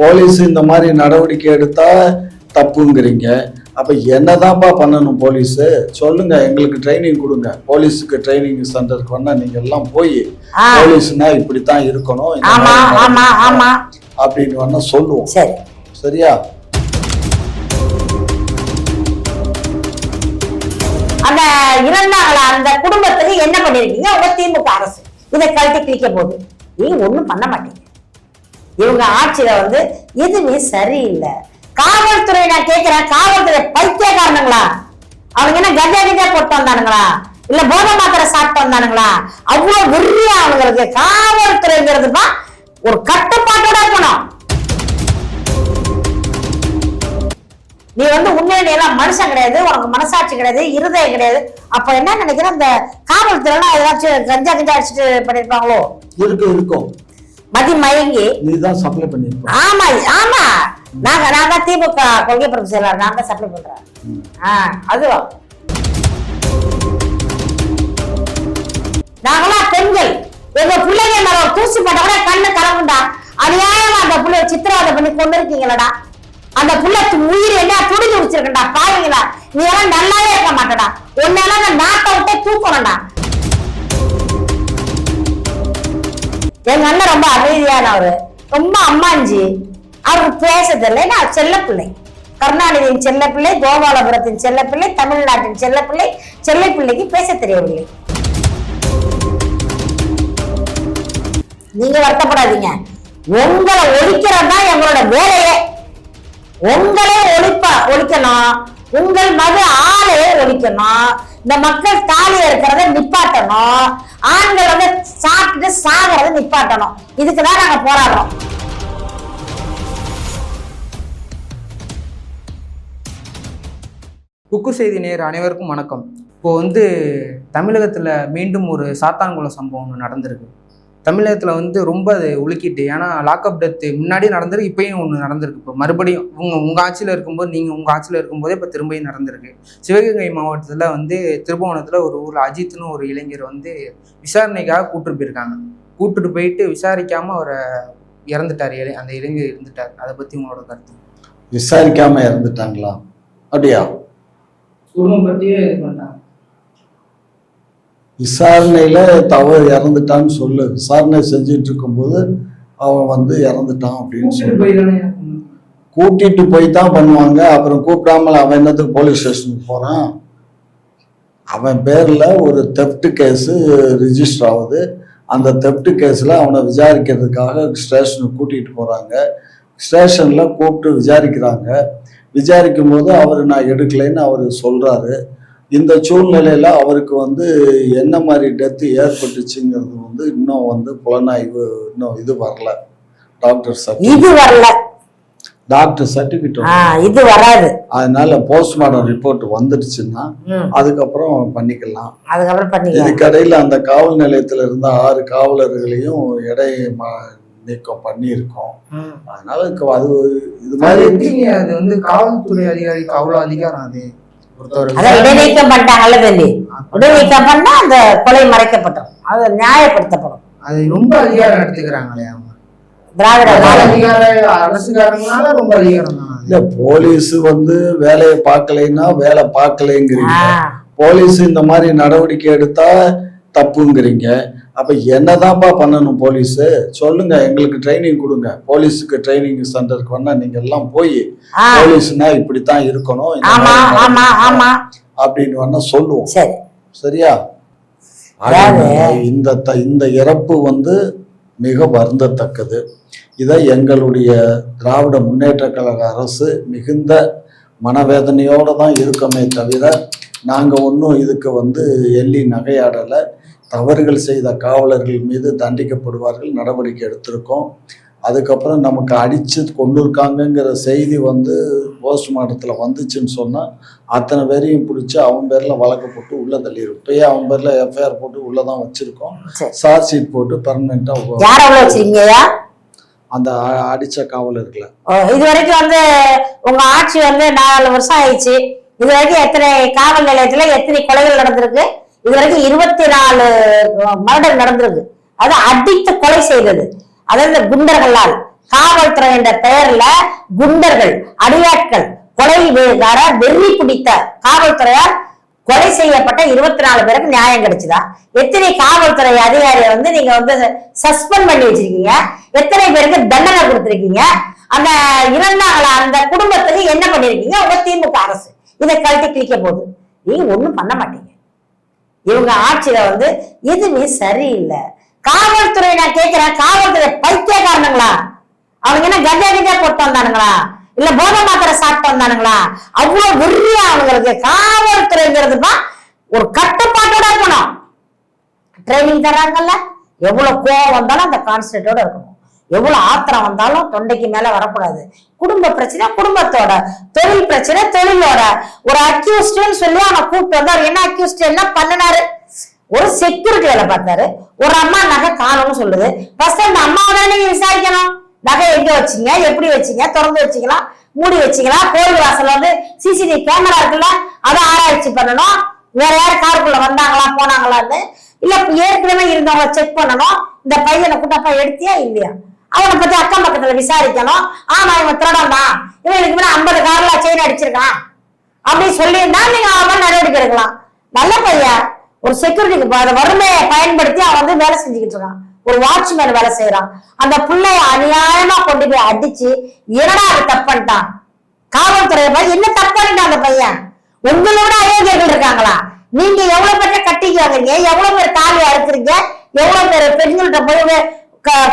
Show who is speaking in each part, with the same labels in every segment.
Speaker 1: Police இந்த மாதிரி நடவடிக்கை எடுத்தா தப்புங்கிறீங்க. அப்ப என்னதான்ப்பா பண்ணணும் போலீஸ்? சொல்லுங்க எங்களுக்கு ட்ரைனிங் கொடுங்க. போலீஸுக்கு ட்ரைனிங் சென்டருக்கு வேணா நீங்க எல்லாம் போய். போலீஸ்னா இப்படித்தான் இருக்கணும் அப்படின்னு வேணா சொல்லுவோம்.
Speaker 2: சரி.
Speaker 1: சரியா?
Speaker 2: அந்த இறந்தாங்களா? அந்த குடும்பத்துக்கு என்ன பண்ணிருக்கீங்க? உங்க திமுக அரசு. இதை கழட்டி கிழிக்க போகுது. நீங்க ஒண்ணும் பண்ண மாட்டீங்க. இவங்க ஆட்சியில வந்து எதுவுமே சரியில்லை. காவல்துறை நான் கேட்கிறேன் காவல்துறை பைத்தியக்காரனுங்களா? அவங்க என்ன கஜா கஜா போட்டு வந்தானுங்களா? இல்ல போதை மாத்திரை சாப்பிட்டு வந்தானுங்களா? அவ்வளவு வெறியா அவங்களுக்கு காவல்துறைங்கிறதுப்பா ஒரு கட்டுப்பாட்டோட இருக்கணும். நீ வந்து உண்மையில எல்லாம் மனுஷன் கிடையாது உனக்கு மனசாட்சி கிடையாது இருதயம் கிடையாது. அப்ப என்ன நினைக்கிறேன் இந்த காவல்துறை ஏதாச்சும் கஞ்சா கஞ்சா அடிச்சுட்டு பண்ணிருப்பாங்களோ?
Speaker 1: இருக்கும் இருக்கும்.
Speaker 2: மதி மயங்கி
Speaker 1: நீ தான் சப்ளை பண்ணிருப்ப
Speaker 2: ஆமா ஆமா. நாங்க தான் திமுக கொள்கை பரப்பு செயலாளர் தான் சப்ளை பண்றேன். ஆ அதுவா? நாங்களாம் பெண்கள். எங்க பிள்ளைங்க மேல தூசி பட்ட கூட கண்ணு கலங்குண்டா அநியாயமா அந்த புள்ளைய சித்திரவதை பண்ணி கொண்டு இருக்கீங்களடா அந்த புள்ள உயிர் என்ன துடிஞ்சு வச்சிருக்கண்டா பாருங்களா நீ எல்லாம் நல்லாவே இருக்க மாட்டடா. உன்னால நாட்டை விட்டே தூக்கணும்டா. எங்க அண்ணன் ரொம்ப அமைதியானவர். ரொம்ப அம்மாஞ்சி. அவருக்கு பேச நான் செல்லப்பிள்ளை. செல்ல பிள்ளை கருணாநிதியின் செல்லப்பிள்ளை கோபாலபுரத்தின் செல்லப்பிள்ளை தமிழ்நாட்டின் செல்லப்பிள்ளை செல்லப்பிள்ளைக்கு பேச தெரியவில்லை. நீங்க வருத்தப்படாதீங்க. உங்களை ஒழிக்கிறது தான் எங்களோட வேலையே. உங்களே ஒழிப்ப ஒழிக்கணும். உங்கள் மது ஆளே ஒழிக்கணும். இந்த மக்கள் தாலி இருக்கிறத நிப்பாட்டணும். ஆண்கள் வந்து சாப்பிட்டு சாகிறத நிப்பாட்டணும். இதுக்குதான் நாங்க போராடுறோம்.
Speaker 3: குக்கு செய்தி நேர் அனைவருக்கும் வணக்கம். இப்போ வந்து தமிழகத்தில் மீண்டும் ஒரு சாத்தான்குளம் சம்பவம் ஒன்று நடந்திருக்கு. தமிழகத்தில் வந்து ரொம்ப அது உலுக்கிட்டு ஏன்னா லாக்அப் டெத்து முன்னாடி நடந்திருக்கு இப்பயும் ஒன்று நடந்திருக்கு. இப்போ மறுபடியும் உங்கள் உங்கள் ஆட்சியில் இருக்கும்போது நீங்கள் உங்கள் ஆட்சியில் இருக்கும்போதே இப்போ திரும்பியும் நடந்திருக்கு. சிவகங்கை மாவட்டத்தில் வந்து திருபுவனத்தில் ஒரு ஊரில் அஜித்னு ஒரு இளைஞர் வந்து விசாரணைக்காக கூட்டிட்டு போயிருக்காங்க. கூட்டிட்டு போயிட்டு விசாரிக்காமல் அவரை இறந்துட்டார் இளை அந்த இளைஞர் இருந்துட்டார் அதை பற்றி உங்களோட கருத்து?
Speaker 1: விசாரிக்காம இறந்துட்டாங்களா? அப்படியா?
Speaker 3: குடும்பம் பற்றியே இது பண்ணாங்க
Speaker 1: விசாரணையில தவறு இறந்துட்டான்னு சொல்லு. விசாரணை செஞ்சுட்டு இருக்கும்போது அவன் வந்து இறந்துட்டான் அப்படின்னு சொல்லு. கூட்டிட்டு போய் தான் பண்ணுவாங்க. அப்புறம் கூப்பிடாமல் அவன் என்னத்துக்கு போலீஸ் ஸ்டேஷனுக்கு போறான்? அவன் பேர்ல ஒரு தெப்ட் கேஸ் ரிஜிஸ்டர் ஆகுது. அந்த தெப்ட் கேஸ்ல அவனை விசாரிக்கிறதுக்காக ஸ்டேஷனுக்கு கூட்டிட்டு போறாங்க. ஸ்டேஷன்ல கூப்பிட்டு விசாரிக்கிறாங்க. விசாரிக்கும் போது அவர் நான் எடுக்கலைன்னு அவர் சொல்றாரு. இந்த சூழ்நிலையில அவருக்கு வந்து என்ன மாதிரி டெத்து ஏற்பட்டுச்சுங்கிறது வந்து இன்னும் வந்து புலனாய்வு இன்னும் இது வரல. டாக்டர் சர்டிஃபிகேட்
Speaker 2: இது வரல.
Speaker 1: டாக்டர் சர்டிஃபிகேட்
Speaker 2: ஆஹ் இது வராது.
Speaker 1: அதனால போஸ்ட்மார்ட்டம் ரிப்போர்ட் வந்துடுச்சுன்னா அதுக்கப்புறம் பண்ணிக்கலாம்.
Speaker 2: அதுக்கப்புறம் பண்ணிக்கலாம்.
Speaker 1: இதுக்கடையில் அந்த காவல் நிலையத்தில் இருந்த ஆறு காவலர்களையும் ம- நீக்கம் பண்ணியிருக்கோம். அதனால அது இது மாதிரி
Speaker 3: அது வந்து காவல்துறை அதிகாரிக்கு அவ்வளவு அதிகாரம் அது?
Speaker 2: அதான் இடைநீக்கம் பண்ணிட்டாங்கல்ல தம்பி இடைநீக்கம் பண்ணா அந்த கொலை மறைக்கப்பட்டோம் அது நியாயப்படுத்தப்படும்.
Speaker 3: அது ரொம்ப அதிகாரம் எடுத்துக்கிறாங்களே அவங்க.
Speaker 2: திராவிட
Speaker 3: அரசுக்காரங்களால ரொம்ப அதிகாரம்.
Speaker 1: இல்ல போலீஸ் வந்து வேலையை பார்க்கலைன்னா வேலை பார்க்கலைங்கிறீங்க. போலீஸ் இந்த மாதிரி நடவடிக்கை எடுத்தா தப்புங்கிறீங்க. அப்ப என்னதான்ப்பா பண்ணணும் போலீஸ்? சொல்லுங்க எங்களுக்கு ட்ரைனிங் கொடுங்க. போலீஸுக்கு ட்ரைனிங் சென்டருக்கு வேணா நீங்க எல்லாம் போய் போலீஸ்னா இப்படித்தான் இருக்கணும் அப்படின்னு வேணா சொல்லுவோம்.
Speaker 2: சரி.
Speaker 1: சரியா? இந்த இந்த இறப்பு வந்து மிக வருந்தத்தக்கது. இதை எங்களுடைய திராவிட முன்னேற்ற கழக அரசு மிகுந்த மனவேதனையோடு தான் இருக்கமே தவிர நாங்கள் ஒன்றும் இதுக்கு வந்து எள்ளி நகையாடலை. தவறுகள் செய்த காவலர்கள் மீது தண்டிக்கப்படுவார்கள் நடவடிக்கை எடுத்திருக்கோம். அதுக்கப்புறம் நமக்கு அடித்து கொண்டு இருக்காங்கங்கிற செய்தி வந்து போஸ்ட்மார்ட்டத்தில் வந்துச்சுன்னு சொன்னால் அத்தனை பேரையும் பிடிச்சி அவன் பேரில் வழக்கு போட்டு உள்ளே தள்ளிடும். இப்பயே அவன் பேரில் எஃப்ஐஆர் போட்டு உள்ளே தான் வச்சுருக்கோம்.
Speaker 2: சரி.
Speaker 1: சார்ஜ் ஷீட் போட்டு பெர்மனெண்ட்டாக அந்த அ- அடிச்ச காவலர்களை.
Speaker 2: இது வரைக்கும் வந்து உங்க ஆட்சி வந்து நாலு வருஷம் ஆயிடுச்சு. இது வரைக்கும் எத்தனை காவல் நிலையத்துல எத்தனை கொலைகள் நடந்திருக்கு? இது வரைக்கும் இருபத்தி நாலு மர்டர் நடந்திருக்கு. அது அடித்து கொலை செய்தது. அதாவது இந்த குண்டர்களால் காவல்துறை என்ற பெயர்ல குண்டர்கள் அடியாட்கள் கொலைகார வெறி பிடித்த காவல்துறையால் கொலை செய்யப்பட்ட இருபத்தி நாலு பேருக்கு நியாயம் கிடைச்சுதா? எத்தனை காவல்துறை அதிகாரியை வந்து நீங்க வந்து சஸ்பெண்ட் பண்ணி வச்சிருக்கீங்க? எத்தனை பேருக்கு தண்டனை கொடுத்திருக்கீங்க? அந்த இறந்தாங்களா? அந்த குடும்பத்துக்கு என்ன பண்ணிருக்கீங்க? உங்க திமுக அரசு. இதை கழட்டி கிழிக்க போகுது. நீங்க ஒண்ணும் பண்ண மாட்டீங்க. இவங்க ஆட்சியில வந்து எதுவுமே சரியில்லை. காவல்துறை நான் கேட்கிறேன் காவல்துறை பைத்தியக்காரனுங்களா? அவங்க என்ன கஜா கஜா போட்டு வந்தானுங்களா? இல்ல போதை மாத்திரை சாப்பிட்டு வந்தானுங்களா? அவ்வளவு வெறியா அவங்களுக்கு காவல்துறைங்கிறதுப்பா ஒரு கட்டுப்பாட்டோட இருக்கணும். ட்ரைனிங் தர்றாங்கல்ல? எவ்வளவு கோவம் வந்தாலும் அந்த கான்ஸ்டன்டோட இருக்கணும். எவ்வளவு ஆத்திரம் வந்தாலும் தொண்டைக்கு மேல வரக்கூடாது. குடும்ப பிரச்சனை குடும்பத்தோட தொழில் பிரச்சனை தொழிலோட. ஒரு அக்யூஸ்ட்னு சொல்லி அவனை கூப்பிட்டு வந்து என்ன அக்யூஸ்ட் என்ன பண்ணினாரு? ஒரு செக்யூரிட்டி வேலை பார்த்தாரு. ஒரு அம்மா நகை காணும்னு சொல்லுது. ஃபர்ஸ்ட் அந்த அம்மாவை தானே நீங்க விசாரிக்கணும். நகை எங்க வச்சீங்க? எப்படி வச்சீங்க? திறந்து வச்சீங்களா? மூடி வச்சீங்களா? கோயில் வாசல் வந்து சிசிடிவி கேமரா இருக்குல்ல அதை ஆராய்ச்சி பண்ணணும். வேற யார் காருக்குள்ள வந்தாங்களா போனாங்களான்னு. இல்ல ஏற்கனவே இருந்தவங்க செக் பண்ணணும். இந்த பையனை கூட்டப்பா எடுத்தியா இல்லையா? அவனை பத்தி அக்கம் பக்கத்துல விசாரிக்கணும். ஆமா இவன் திருடம் தான் இவன் மேல ஐம்பது கார்ல செயின் அடிச்சிருக்கான். அப்படின்னு சொல்லியிருந்தா நீங்க அவன் நடவடிக்கை எடுக்கலாம். நல்ல பையன். ஒரு செக்யூரிட்டிக்கு வறுமையை பயன்படுத்தி அவன் வந்து வேலை செஞ்சுக்கிட்டு இருக்கான். ஒரு வாட்ச்மேன் வேலை செய்யறான். அந்த பிள்ளைய அநியாயமா கொண்டு போய் அடிச்சு என்னடா அது தப்பு காவல்துறையை காவல்துறை என்ன தப்பு அந்த பையன்? உங்களோட அயோக்கியர்கள் இருக்காங்களா? நீங்க எவ்வளவு பேர்ட்ட கட்டிக்கு வாங்குறீங்க எவ்வளவு பேர் தாலி அறுக்குறீங்க? எவ்வளவு பேர் பெண்கள்கிட்ட போய் க-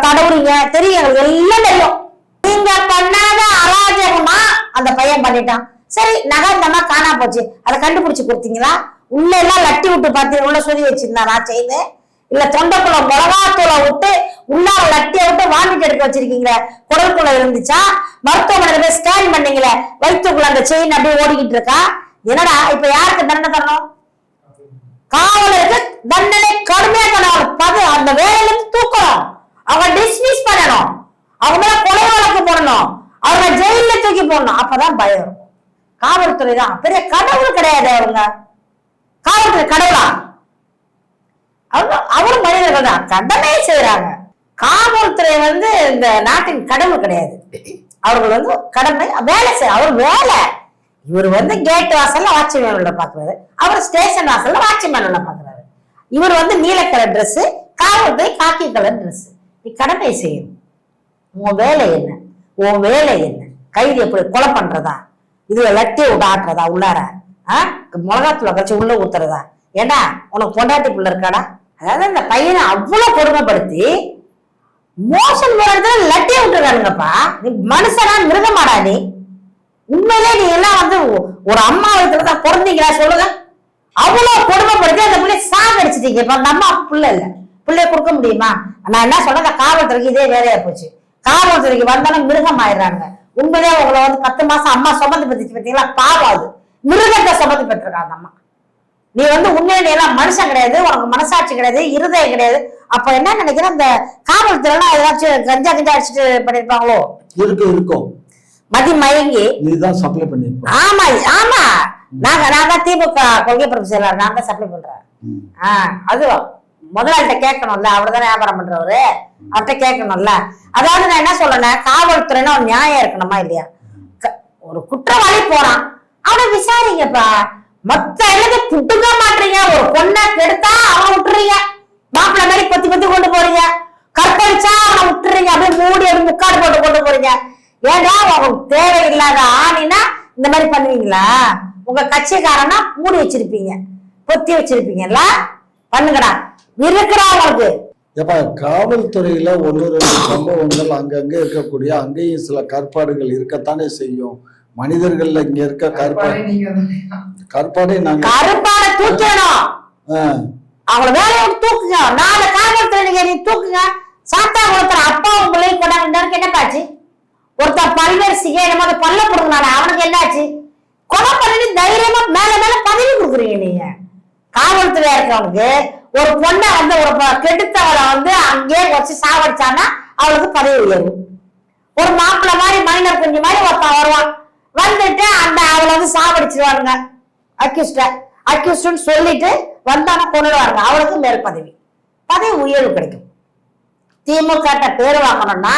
Speaker 2: தெரியும் எல்லாம் தெரியும். நீங்க பண்ணாத அராஜகமா அந்த பையன் பண்ணிட்டான். சரி நகை இந்த காணா போச்சு. அதை கண்டுபிடிச்சு கொடுத்தீங்களா? உள்ள எல்லாம் லட்டி விட்டு பார்த்தீங்க உள்ள சொல்லி வச்சிருந்தாரா செய்து இல்ல தொண்டைக்குள்ள மிளகாத்தூளை விட்டு உள்ளார லட்டியை விட்டு வாமிட்டு எடுக்க வச்சிருக்கீங்களே? குடல்குள்ள இருந்துச்சா? மருத்துவமனையில போய் ஸ்கேன் பண்ணீங்களே? வயிற்றுக்குள்ள அந்த செயின் அப்படியே ஓடிக்கிட்டு இருக்கா? என்னடா இப்ப யாருக்கு தண்டனை தரணும்? காவலருக்கு தண்டனை கடுமையா தரணும். அந்த வேலையிலிருந்து இருந்து தூக்கணும் அவங்க டிஸ்மிஸ் பண்ணணும். அவங்க மேல கொலை வழக்கு போடணும். அவங்க ஜெயில தூக்கி போடணும். அப்பதான் பயம் இருக்கும். காவல்துறை தான். பெரிய கடவுள் கிடையாது அவங்க. காவல்துறை கடவுளா? அவங்க அவரும் மனிதர்கள் தான். கடமையே செய்யறாங்க காவல்துறை வந்து இந்த நாட்டின் கடவுள் கிடையாது. அவர்கள் வந்து கடமை வேலை செய்ய அவர் வேலை. இவர் வந்து கேட் வாசல்ல வாட்ச்மேன் உள்ள பாக்குறாரு. அவர் ஸ்டேஷன் வாசல்ல வாட்ச்மேன் உள்ள பாக்குறாரு. இவர் வந்து நீலக்கலர் ட்ரெஸ் காவல்துறை காக்கி கலர் ட்ரெஸ் நீ கடமை செய்யணும் உன் வேலை என்ன? உன் வேலை என்ன? கைது எப்படி கொலை பண்றதா? இதுல லட்டியை விட ஆட்டுறதா உள்ளார? ஆ? மிளகாத்தூளை கழிச்சு உள்ள ஊத்துறதா? ஏண்டா உனக்கு பொண்டாட்டி பிள்ளை இருக்காடா? அதாவது அந்த பையனை அவ்வளவு கொடுமைப்படுத்தி மோசம் போறதுல லட்டியை விட்டுறானுங்கப்பா நீ மனுஷனா மிருகமாடா நீ. உண்மையிலே நீ எல்லாம் வந்து ஒரு அம்மா வயிற்றுல தான் பிறந்தீங்களா சொல்லுங்க. அவ்வளவு கொடுமைப்படுத்தி அந்த பிள்ளை சாகடிச்சிட்டீங்க. இப்ப அந்த அம்மா பிள்ளை இல்லை. பிள்ளைய கொடுக்க முடியுமா? நான் என்ன சொல்றேன் அந்த காவல்துறைக்கு இதே வேலையா போச்சு. காவல்துறைக்கு வந்தாலும் மிருகம் ஆயிடுறாங்க உண்மையிலே உங்களை வந்து பத்து மாசம் அம்மா சுமந்து பெற்றுச்சு பார்த்தீங்களா? பாவம் அது. மிருகத்தை சுமந்து பெற்றிருக்காங்க அம்மா. நீ வந்து உண்மையிலே நீ எல்லாம் மனுஷன் கிடையாது உனக்கு மனசாட்சி கிடையாது இருதயம் கிடையாது. அப்ப என்ன நினைக்கிறேன் அந்த காவல்துறை எல்லாம் ஏதாச்சும் கஞ்சா கஞ்சா அடிச்சுட்டு பண்ணிருப்பாங்களோ?
Speaker 1: இருக்கு இருக்கும்.
Speaker 2: மதி மயங்கி.
Speaker 1: நீதான் சப்ளை பண்ணிருப்ப
Speaker 2: ஆமா ஆமா. நாங்க நான் தான் திமுக கொள்கை ப்ரொஃபசர் நான் தான் சப்ளை பண்றேன்.
Speaker 1: ம்.
Speaker 2: ஆ அது முதலாளிட்ட கேட்கணும்ல அவர்தான் வியாபாரம் பண்றவரு? அவர்கிட்ட கேட்கணும்ல. அதாவது நான் என்ன சொல்றேன் காவல்துறைன்னா ஒரு நியாயம் இருக்கணுமா இல்லையா? க- ஒரு குற்றவாளி போறான். அவனை விசாரிங்கப்பா. மொத்த எழுத புட்டுக்க மாட்டீங்க. ஒரு பொண்ணை கெடுத்தா அவனை விட்டுறீங்க. மாப்பிள்ள மாதிரி பத்தி பத்தி கொண்டு போறீங்க. கற்பழிச்சா அவனை விட்டுறீங்க. அப்படியே மூடி அப்படி முக்காடு போட்டு கொண்டு போறீங்க. ஏன்டா உங்களுக்கு தேவையில்லாத ஆணினா இந்த மாதிரி பண்ணுவீங்களா? உங்க கட்சிக்காரனா மூடி வச்சிருப்பீங்க. பொத்தி வச்சிருப்பீங்கல்ல? பண்ணுங்கடா. இருக்குடா உங்களுக்கு
Speaker 1: ஏப்பா காவல்துறையில ஒன்று ரெண்டு சம்பவங்கள் அங்கங்க இருக்கக்கூடிய அங்கேயும் சில கற்பாடுகள் இருக்கத்தானே செய்யும். மனிதர்கள்ல இங்க இருக்க கற்பாடு கற்பாடை நாங்க
Speaker 2: கருப்பாட தூக்கிடணும்
Speaker 1: ஆ,
Speaker 2: அவங்கள வேலையை தூக்குங்க. நாலு காவல்துறை நீங்க நீ தூக்குங்க. சாத்தா ஒருத்தர் அப்பா உங்களையும் கொண்டாங்க என்ன பாச்சு ஒருத்தர் பல்வேறு சிகை நம்ம பல்ல கொடுங்கனால அவனுக்கு என்னாச்சு கொலை பண்ணிட்டு தைரியமா மேல மேல பதவி கொடுக்குறீங்க நீங்க. காவல்துறையா இருக்கவனுக்கு ஒரு பொண்ணை வந்து ஒரு கெடுத்தவரை வந்து அங்கேயே வச்சு சாவடிச்சான்னா அவளுக்கு பதவி உயர்வு. ஒரு மாப்பிள்ளை மாதிரி மைனர் குஞ்சு மாதிரி ஒருத்தன் வருவான். வந்துட்டு அந்த அவளை வந்து சாவடிச்சிருவானுங்க அக்யூஸ்ட அக்யூஸ்ட்னு சொல்லிட்டு வந்தானா கொண்டுடுவாங்க அவளுக்கு மேல் பதவி. பதவி உயர்வு கிடைக்கும். திமுகட்ட பேர் வாங்கணும்னா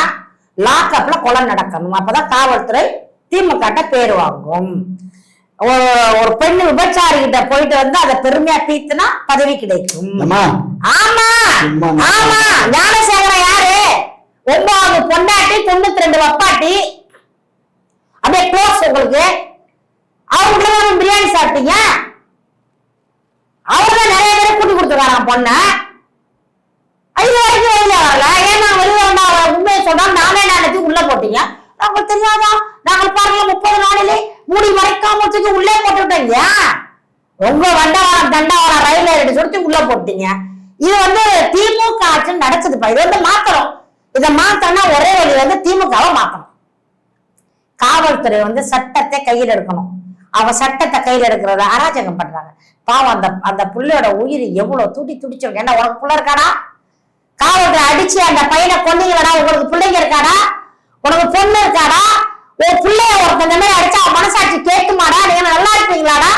Speaker 2: லாக்அப்ல கொலை நடக்கணும். அப்பதான் காவல்துறை திமுக பேர் வாங்கும். ஒரு ஒரு பெண் விபச்சாரி கிட்ட போயிட்டு வந்து அதை பெருமையா பீத்துனா பதவி கிடைக்கும். ஆமா. ஆமா. ஞானசேகரன் யாரு? ஒன்பது பொண்டாட்டி தொண்ணூத்தி ரெண்டு வப்பாட்டி. அப்படியே க்ளோஸ் உங்களுக்கு. அவங்களுக்கு பிரியாணி சாப்பிட்டீங்க? அவர்தான் நிறைய பேர் கூட்டி கொடுத்துருக்காராம் பொண்ண. இது வரைக்கும் வெளியில வரல. ஏன்னா வெளியில உண்மையை சொன்னா நானே நினைச்சு உள்ள போட்டீங்க? நாங்கள் தெரியாதா? நாங்கள் பாருங்க முப்பது நாளிலே மூடி மறைக்காம தூக்கி உள்ளே போட்டுட்டீங்க? உங்க வண்டவாளம் தண்டவாளம் ரயில் எடுத்து சுடுத்தி உள்ள போட்டீங்க இது வந்து திமுக ஆட்சி நடக்குதுப்பா. இது வந்து மாத்தணும். இதை மாத்தணும்னா ஒரே வழி வந்து திமுகவை மாத்தணும். காவல்துறை வந்து சட்டத்தை கையில் எடுக்கணும். அவ சட்டத்தை கையில் எடுக்கிறத அராஜகம் பண்றாங்க. பாவம் அந்த அந்த புள்ளையோட உயிர் எவ்வளவு துடி துடிச்சிருக்கு. ஏன்னா உனக்கு புள்ள இருக்காடா? காவல்துறை அடிச்சு அந்த பையனை கொன்னீங்களடா உங்களுக்கு பிள்ளைங்க இருக்காடா? உனக்கு பொண்ணு இருக்காடா? உன் பிள்ளைய ஒருத்தன் இந்த மாதிரி அடிச்சா மனசாட்சி கேட்குமாடா? நீங்க நல்லா இருப்பீங்களாடா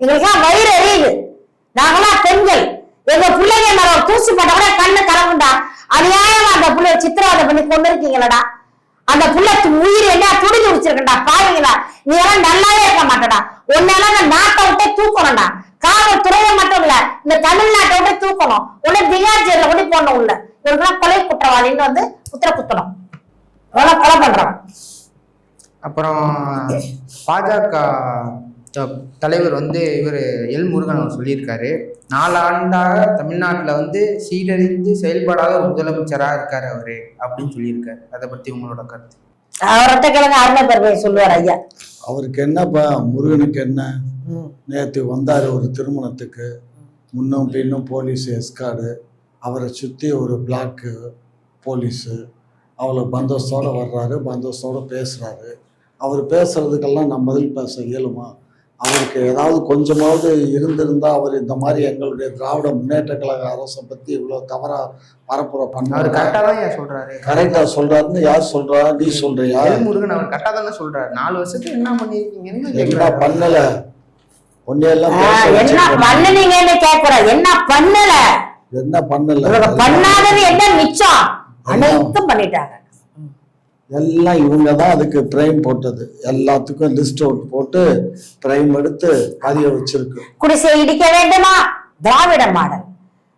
Speaker 2: எங்களுக்கெல்லாம் வயிறு எரியுது. நாங்களாம் பெண்கள். எங்க பிள்ளைங்க மேல ஒரு தூசி போட்ட கூட கண்ணு கலங்குண்டா அநியாயமா அந்த பிள்ளைய சித்திரவதை பண்ணி கொண்டு இருக்கீங்களடா அந்த புள்ள உயிர் என்ன துடி துடிச்சிருக்கண்டா பாருங்களா நீ எல்லாம் நல்லாவே இருக்க மாட்டடா. உன்னால இந்த நாட்டை விட்டே தூக்கணும்டா. காவல்துறையை மட்டும் இல்ல இந்த தமிழ்நாட்டை விட்டு தூக்கணும். உடனே திகார் ஜெயில கொண்டு போடணும் உள்ள. இவருக்கெல்லாம் கொலை குற்றவாளின்னு வந்து உத்தர குத்தணும். இவெல்லாம் கொலை பண்றான்.
Speaker 3: அப்புறம் பாஜக த- தலைவர் வந்து இவர் எல் முருகன் அவர் சொல்லியிருக்காரு. நாலாண்டாக தமிழ்நாட்டில் வந்து சீரழிந்து செயல்படாத ஒரு முதலமைச்சராக இருக்காரு அவரு அப்படின்னு சொல்லியிருக்காரு. அதை பற்றி உங்களோட கருத்து?
Speaker 2: அவர்கிட்ட கிழங்கு அருமை பெருமை சொல்லுவார் ஐயா.
Speaker 1: அவருக்கு என்னப்பா முருகனுக்கு என்ன? நேற்று வந்தார் ஒரு திருமணத்துக்கு. முன்னும் பின்னும் போலீஸ் எஸ்கார்டு. அவரை சுற்றி ஒரு பிளாக்கு போலீஸு. அவ்வளோ பந்தோஸ்தோடு வர்றாரு பந்தோஸ்தோடு பேசுகிறாரு அவர் பேசுறதுக்கெல்லாம் நம்ம பதில் பேச இயலுமா? அவருக்கு ஏதாவது கொஞ்சமாவது இருந்திருந்தா அவர் இந்த மாதிரி எங்களுடைய திராவிட முன்னேற்ற கழக அரசை பற்றி இவ்வளோ தவறாக பரப்புரை பண்ணாரு
Speaker 3: கரெக்டாக தான் ஏன் சொல்றாரு?
Speaker 1: கரெக்டாக சொல்கிறாருன்னு யார் சொல்கிறா நீ சொல்கிறியா
Speaker 3: முருகன் அவர் கரெக்டாக தானே சொல்றாரு. நாலு வருஷத்துக்கு என்ன பண்ணியிருக்கீங்கன்னு
Speaker 1: என்ன. பண்ணல? பேச
Speaker 2: என்ன. பண்ணுனீங்கன்னு கேட்கக்கூடாது என்ன பண்ணல?
Speaker 1: என்ன பண்ணல?
Speaker 2: பண்ணாதது என்ன மிச்சம்? அனைத்தும் பண்ணிட்டாங்க.
Speaker 1: எல்லாம் இவங்க தான் அதுக்கு பிரைம் போட்டது. எல்லாத்துக்கும் லிஸ்ட் அவுட் போட்டு பிரைம் எடுத்து பதிய வச்சிருக்கு.
Speaker 2: குடிசை இடிக்க வேண்டுமா? திராவிட மாடல்.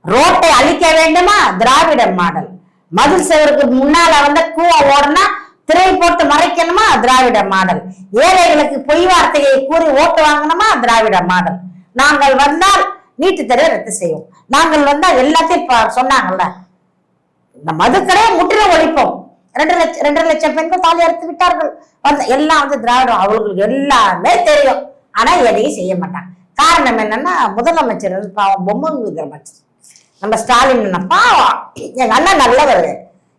Speaker 2: ரோட்டை அழிக்க வேண்டுமா? திராவிட மாடல். மதில் செவருக்கு முன்னால வந்து கூவ ஓடனா திரை போட்டு மறைக்கணுமா? திராவிட மாடல். ஏழைகளுக்கு பொய் வார்த்தையை கூறி ஓட்டு வாங்கணுமா? திராவிட மாடல். நாங்கள் வந்தால் நீட்டு தேர்வை ரத்து செய்வோம். நாங்கள் வந்தால் எல்லாத்தையும் சொன்னாங்கல்ல. இந்த மதுக்கடையை முற்றிலும் ஒழிப்போம். ரெண்டு லட்சம் ரெண்டரை லட்சம் பெண்கள் தாலி அறுத்து விட்டார்கள். வந்து எல்லாம் வந்து திராவிடம். அவங்களுக்கு எல்லாமே தெரியும். ஆனா எதையும் செய்ய மாட்டாங்க. காரணம் என்னன்னா முதலமைச்சர் வந்து பாவம் பொம்மை முதலமைச்சர் நம்ம ஸ்டாலின் பாவம். எங்க அண்ணன் நல்லவர்.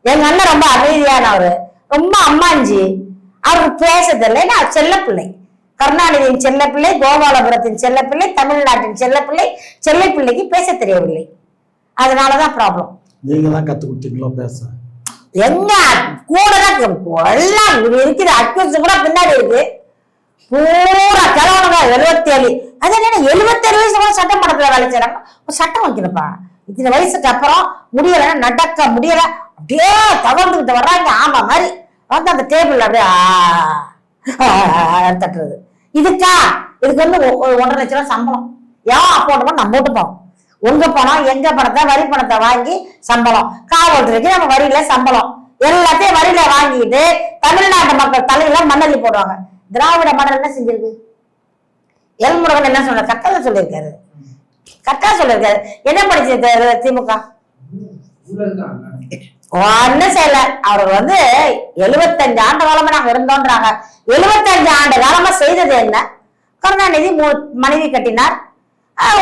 Speaker 2: எங்க அண்ணன் ரொம்ப அமைதியானவர். ரொம்ப அம்மாஞ்சி. அவருக்கு பேசதில்லை. நான் செல்லப்பிள்ளை. கருணாநிதியின் செல்லப்பிள்ளை கோபாலபுரத்தின் செல்லப்பிள்ளை தமிழ்நாட்டின் செல்லப்பிள்ளை செல்லப்பிள்ளைக்கு பேச தெரியவில்லை. அதனாலதான் ப்ராப்ளம்
Speaker 1: நீங்க தான் கத்து கொடுத்தீங்களோ பேச?
Speaker 2: எங்க கூட தான் எல்லாம் இருக்கிற இருக்குது அக்யூஸ் கூட பின்னாடி இருக்கு. பூரா கிழவனுங்க எழுபத்தி ஏழு அது என்ன எழுபத்தேழு வயசு கூட சட்டமன்றத்துல வேலை செய்யறாங்க ஒரு சட்டம் வைக்கணும்ப்பா. இத்தனை வயசுக்கு அப்புறம் முடியல நடக்க முடியல. அப்படியே தவழ்ந்துகிட்டு வர்றாங்க. ஆமா மாதிரி. வந்து அந்த டேபிள் அப்படியே ஆ, தட்டுறது. இதுக்கா? இதுக்கு வந்து ஒ- ஒன்றரை லட்ச ரூபா சம்பளம். ஏன் அப்போ நம்ம போட்டு போவோம் உங்க பணம் எங்க பணத்தை வரி பணத்தை வாங்கி சம்பளம். காவல்துறைக்கு நம்ம வரியில சம்பளம். எல்லாத்தையும் வரியில வாங்கிட்டு தமிழ்நாட்டு மக்கள் தலையில மண்ணள்ளி போடுவாங்க. திராவிட மாடல் என்ன செஞ்சிருக்கு? எல்முருகன் என்ன சொல்ற கரெக்டா சொல்லியிருக்காரு. கரெக்டா சொல்லியிருக்காரு. என்ன படிச்சிருக்காரு திமுக? ஒன்னும் செய்யல. அவர் வந்து எழுபத்தஞ்சு ஆண்டு காலமா நாங்க இருந்தோன்றாங்க. எழுபத்தஞ்சு ஆண்டு காலமா செய்தது என்ன? கருணாநிதி மனைவி கட்டினார்.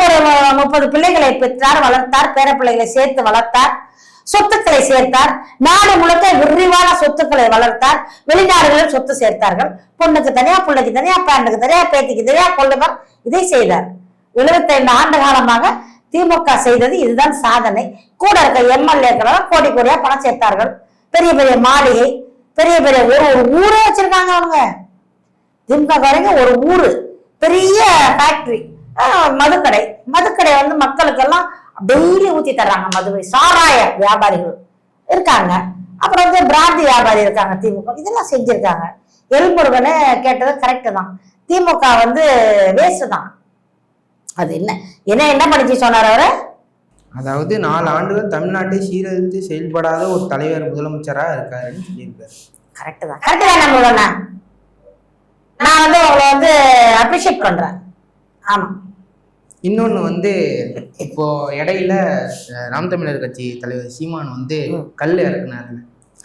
Speaker 2: ஒரு முப்பது பிள்ளைகளை பெற்றார் வளர்த்தார் பேர பிள்ளைகளை சேர்த்து வளர்த்தார் சொத்துக்களை சேர்த்தார். நாடு முழுக்க விரிவான சொத்துக்களை வளர்த்தார். வெளிநாடுகளில் சொத்து சேர்த்தார்கள். பொண்ணுக்கு தனியா பிள்ளைக்கு தனியா பேண்டுக்கு தனியா பேத்திக்கு தனியா கொள்ளுவர். இதை செய்தார். 75 ஆண்டு காலமாக திமுக செய்தது இதுதான் சாதனை. கூட இருக்க எம்எல்ஏக்களால் கோடி கோடியா பணம் சேர்த்தார்கள். பெரிய பெரிய மாளிகை பெரிய பெரிய ஒரு ஒரு ஊரே வச்சிருக்காங்க அவங்க. திமுக காரங்க ஒரு ஊரு பெரிய ஃபேக்டரி மதுக்கடை. மதுக்கடை வந்து மக்களுக்கெல்லாம் டெய்லி ஊத்தி தர்றாங்க மதுவை. சாராய வியாபாரிகள் இருக்காங்க. அப்புறம் வந்து பிராந்தி வியாபாரி இருக்காங்க திமுக. இதெல்லாம் செஞ்சிருக்காங்க. எல்முருகனே கேட்டது கரெக்டு தான். திமுக வந்து வேஸ்ட் தான். அது என்ன? என்ன என்ன பண்ணிச்சு சொன்னார் அவரு?
Speaker 3: அதாவது நாலு ஆண்டுகள் தமிழ்நாட்டை சீரழித்து செயல்படாத ஒரு தலைவர் முதலமைச்சரா இருக்காருன்னு சொல்லியிருக்காரு.
Speaker 2: கரெக்டு தான். கரெக்டு தான் நம்மளோட நான் வந்து உங்களை வந்து அப்ரிஷியேட் பண்றேன். ஆமா.
Speaker 3: இன்னொன்னு வந்து இப்போ இடையில நாம் தமிழர் கட்சி தலைவர் சீமான் வந்து கல் இறக்குனாரு.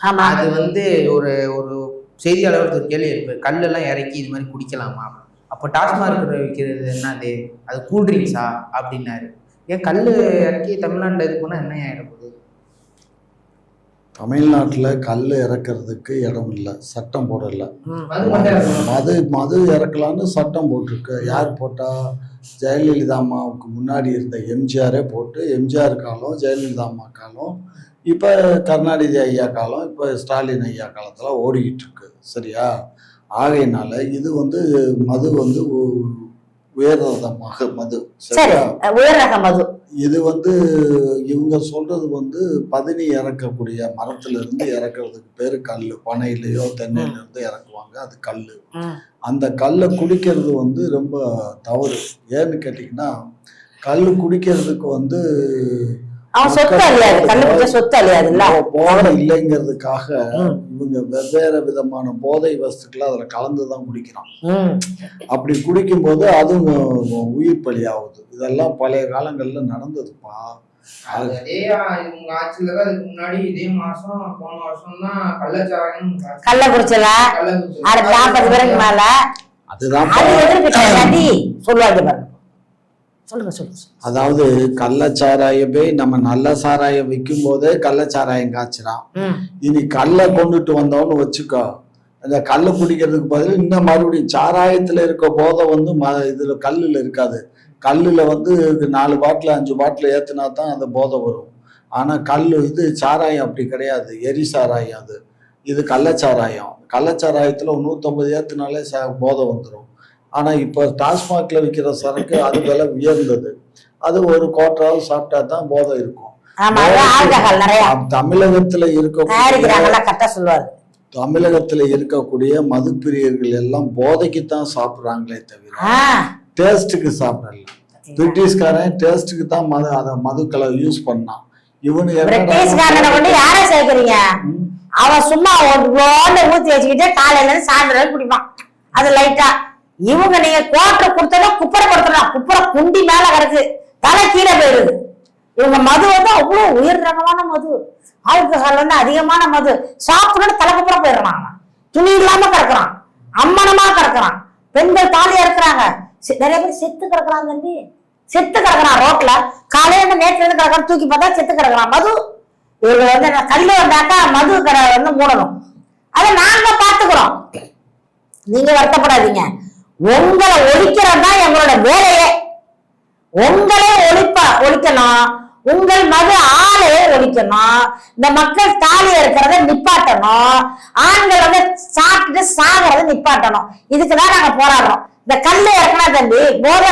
Speaker 2: ஆமா.
Speaker 3: அது வந்து ஒரு ஒரு செய்தியாளருக்கு ஒரு கேள்வி இருக்கு. கல் எல்லாம் இறக்கி இது மாதிரி குடிக்கலாமா? அப்போ டாஸ்மார்க் விற்கிறது என்னது? அது கூல்ட்ரிங்க்ஸா அப்படின்னாரு. ஏன் கல் இறக்கி தமிழ்நாட்டில் இது பண்ணா என்ன போகுது
Speaker 1: தமிழ்நாட்டில் கல் இறக்கிறதுக்கு இடம் இல்லை சட்டம் போடலை. மது மது இறக்கலான்னு சட்டம் போட்டிருக்கு. யார் போட்டா? ஜெயலலிதா அம்மாவுக்கு முன்னாடி இருந்த எம்ஜிஆரே போட்டு எம்ஜிஆர் காலம் ஜெயலலிதா அம்மா காலம் இப்போ கருணாநிதி ஐயா காலம் இப்போ ஸ்டாலின் ஐயா காலத்தில் ஓடிக்கிட்டு இருக்கு. சரியா? ஆகையினால இது வந்து மது வந்து உ- உயர்ந்த மக மது.
Speaker 2: சரி உயர் ரக மது.
Speaker 1: இது வந்து இவங்க சொல்றது வந்து பதினி இறக்கக்கூடிய மரத்துல இருந்து இறக்குறதுக்கு பேரு கல். பனையிலையோ தென்னையில இருந்து இறக்குவாங்க. அது கல். அந்த கல்லை குடிக்கிறது வந்து ரொம்ப தவறு. ஏன்னு கேட்டிங்கன்னா கல் குடிக்கிறதுக்கு வந்து
Speaker 2: அவன் சொத்து அழியாது. கல்லு குடிச்சா சொத்து அழியாதுல்ல?
Speaker 1: போதை இல்லைங்கிறதுக்காக. இவங்க வெவ்வேறு விதமான போதை வஸ்துக்களை அதுல கலந்து தான் குடிக்கிறான்.
Speaker 2: ம்.
Speaker 1: அப்படி குடிக்கும்போது அதுவும் உயிர் பலி ஆகுது இதெல்லாம் பழைய காலங்கள்ல நடந்ததுப்பா.
Speaker 3: அது அதே இவங்க ஆட்சியில தான் இதுக்கு முன்னாடி இதே மாசம் போன வருஷம் தான் கள்ளச்சாராயம்
Speaker 2: கள்ள குடிச்சல அடுத்த நாற்பது பேருக்கு மேல?
Speaker 1: அதுதான்
Speaker 2: சொல்லுவாங்க சொல்லுங்க சொல்லுங்க
Speaker 1: அதாவது கள்ளச்சாராயமே நம்ம நல்ல சாராயம் விற்கும் போதே கள்ளச்சாராயம் காய்ச்சிறான்.
Speaker 2: ம்.
Speaker 1: இனி கல்லை கொண்டுட்டு வந்தோம்னு வச்சுக்கோ. அந்த கல்லை குடிக்கிறதுக்கு பதில் இன்னும் மறுபடியும் சாராயத்துல இருக்க போதை வந்து ம இதுல கல்லுல இருக்காது. கல்லுல வந்து நாலு பாட்டில் அஞ்சு பாட்டில் ஏத்துனா தான் அந்த போதை வரும். ஆனா கல் இது சாராயம் அப்படி கிடையாது. எரி சாராயம் அது. இது கள்ளச்சாராயம். கள்ளச்சாராயத்துல நூற்றம்பது ஏத்துனாலே ச போதை வந்துடும் ஆனா இப்போ டாஸ்மாக்ல விற்கிற சரக்கு அது விலை உயர்ந்தது. அது ஒரு கோட்டராவது சாப்பிட்டா தான் போதை இருக்கும். தமிழகத்துல இருக்கக்கூடிய தமிழகத்துல இருக்கக்கூடிய மதுப்பிரியர்கள் எல்லாம் போதைக்கு தான் சாப்பிடுறாங்களே தவிர டேஸ்ட்டுக்கு சாப்பிடல. பிரிட்டிஷ்காரன் டேஸ்ட்டுக்கு தான் மது அதை மதுக்களை யூஸ் பண்ணான். இவனு
Speaker 2: யாரை சேர்க்கறீங்க? அவன் சும்மா ஊத்தி வச்சுக்கிட்டு காலையில இருந்து சாயந்தரம் குடிப்பான். அது லைட்டா இவங்க நீங்க குவாட்டர் கொடுத்தா குப்பரை கொடுத்துடலாம் குப்பரை குண்டி மேல கிடக்கு. தலை கீழே போயிருது இவங்க மது வந்து அவ்வளவு உயர் ரகமான மது. ஆல்கஹால் வந்து அதிகமான மது. சாப்பிடணும் தலை குப்பரை போயிடுறான் துணி இல்லாம கிடக்குறான். அம்மனமா கிடக்குறான். பெண்கள் தாலியா இருக்கிறாங்க. செ- நிறைய பேர் செத்து கிடக்குறாங்க தம்பி. செத்து கிடக்குறான் ரோட்ல காலையில நேற்று இருந்து கிடக்குறான். தூக்கி பார்த்தா செத்து கிடக்குறான். மது. இவங்க வந்து கல்லு வந்தாக்கா மது கடை வந்து மூடணும். அதை நாங்க பாத்துக்கிறோம் நீங்க வருத்தப்படாதீங்க. உங்களை ஒழிக்கிறது தான் எங்களோட வேலையே. உங்களே ஒழிப்ப ஒழிக்கணும். உங்கள் மது ஆளே ஒழிக்கணும். இந்த மக்கள் தாலி இருக்கிறத நிப்பாட்டணும். ஆண்கள் வந்து சாப்பிட்டுட்டு சாகிறத நிப்பாட்டணும். இதுக்கு தான் நாங்க போராடுறோம். இந்த கல்லு இறக்குனா தம்பி போதை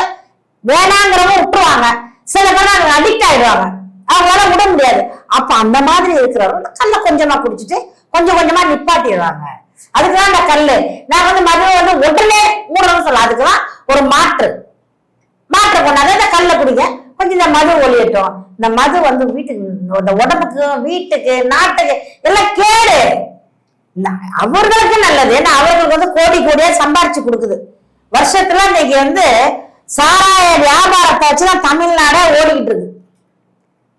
Speaker 2: வேணாங்கிறவங்க விட்டுருவாங்க. சில பேர் அவங்க அடிக்ட் ஆயிடுவாங்க. அவங்களால விட முடியாது. அப்ப அந்த மாதிரி இருக்கிறவங்க கல்லை கொஞ்சமா குடிச்சிட்டு கொஞ்சம் கொஞ்சமா நிப்பாட்டிடுவாங்க. அதுக்குதான் அந்த கல்லு. நான் வந்து மது வந்து உடனே மூடணும்னு சொல்ல அதுக்குதான் ஒரு மாற்று. மாற்ற கொண்டாந்து இந்த கல்ல குடிங்க கொஞ்சம் இந்த மது ஒளியட்டும். இந்த மது வந்து வீட்டுக்கு இந்த உடம்புக்கு வீட்டுக்கு நாட்டுக்கு எல்லாம் கேடு. அவர்களுக்கு நல்லது. ஏன்னா அவர்களுக்கு வந்து கோடி கோடியா சம்பாரிச்சு கொடுக்குது. வருஷத்துல இன்னைக்கு வந்து சாராய வியாபாரத்தை வச்சுதான் தமிழ்நாடே ஓடிக்கிட்டு இருக்கு.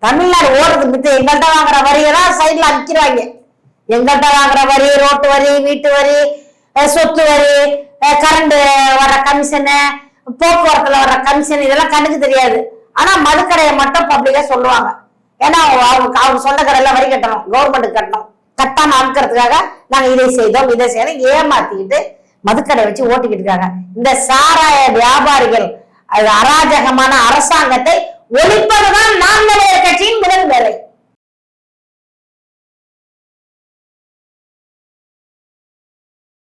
Speaker 2: தமிழ்நாடு ஓடுறது மித்த எங்கள்கிட்ட வாங்குற வரியெல்லாம் சைட்ல அடிக்கிறாங்க எங்கள்கிட்ட வாங்குற வரி ரோட்டு வரி வீட்டு வரி சொத்து வரி கரண்ட் வர கமிஷனு போக்குவரத்துல வர கமிஷன் இதெல்லாம் கண்ணுக்கு தெரியாது. ஆனா மதுக்கடையை மட்டும் பப்ளிக்கா சொல்லுவாங்க. ஏன்னா அவங்க அவங்க சொந்த கடையில வரி கட்டணும் கவர்மெண்ட் கட்டணும். கட்டாம அமுக்கிறதுக்காக நாங்க இதை செய்தோம் இதை செய்யணும் ஏமாத்திக்கிட்டு மதுக்கடை வச்சு ஓட்டிக்கிட்டு இருக்காங்க. இந்த சாராய வியாபாரிகள் அது அராஜகமான அரசாங்கத்தை ஒழிப்பதுதான் நாம் கட்சியின் முதல் வேலை.